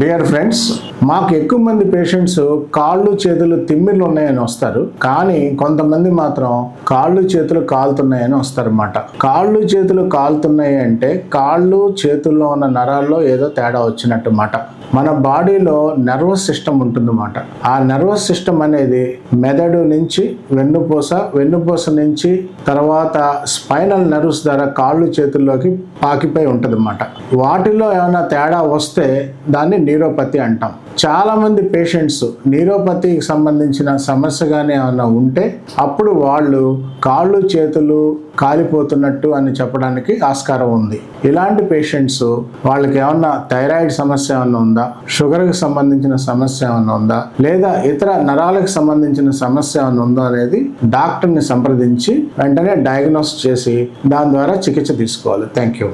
Dear friends మాకు ఎక్కువ మంది పేషెంట్స్ కాళ్ళు చేతులు తిమ్మిర్లు ఉన్నాయని వస్తారు. కానీ కొంతమంది మాత్రం కాళ్ళు చేతులు కాలుతున్నాయని వస్తారన్నమాట. కాళ్ళు చేతులు కాలుతున్నాయి అంటే కాళ్ళు చేతుల్లో ఉన్న నరాల్లో ఏదో తేడా వచ్చినట్టు మాట మన బాడీలో నర్వస్ సిస్టమ్ ఉంటుందన్నమాట. ఆ నర్వస్ సిస్టమ్ అనేది మెదడు నుంచి వెన్నుపూస వెన్నుపూస నుంచి తర్వాత స్పైనల్ నర్వ్స్ ద్వారా కాళ్ళు చేతుల్లోకి పాకిపోయి ఉంటుందన్నమాట. వాటిలో ఏమైనా తేడా వస్తే దాన్ని నీరోపతి అంటాం. చాలా మంది పేషెంట్స్ నీరోపతికి సంబంధించిన సమస్య కానీ ఏమైనా ఉంటే అప్పుడు వాళ్ళు కాళ్ళు చేతులు కాలిపోతున్నట్టు అని చెప్పడానికి ఆస్కారం ఉంది. ఇలాంటి పేషెంట్స్ వాళ్ళకి ఏమన్నా థైరాయిడ్ సమస్య ఏమన్నా ఉందా? షుగర్కి సంబంధించిన సమస్య ఏమన్నా ఉందా? లేదా ఇతర నరాలకు సంబంధించిన సమస్య ఏమన్నా ఉందా అనేది డాక్టర్ని సంప్రదించి వెంటనే డయాగ్నోస్ చేసి దాని ద్వారా చికిత్స తీసుకోవాలి. Thank you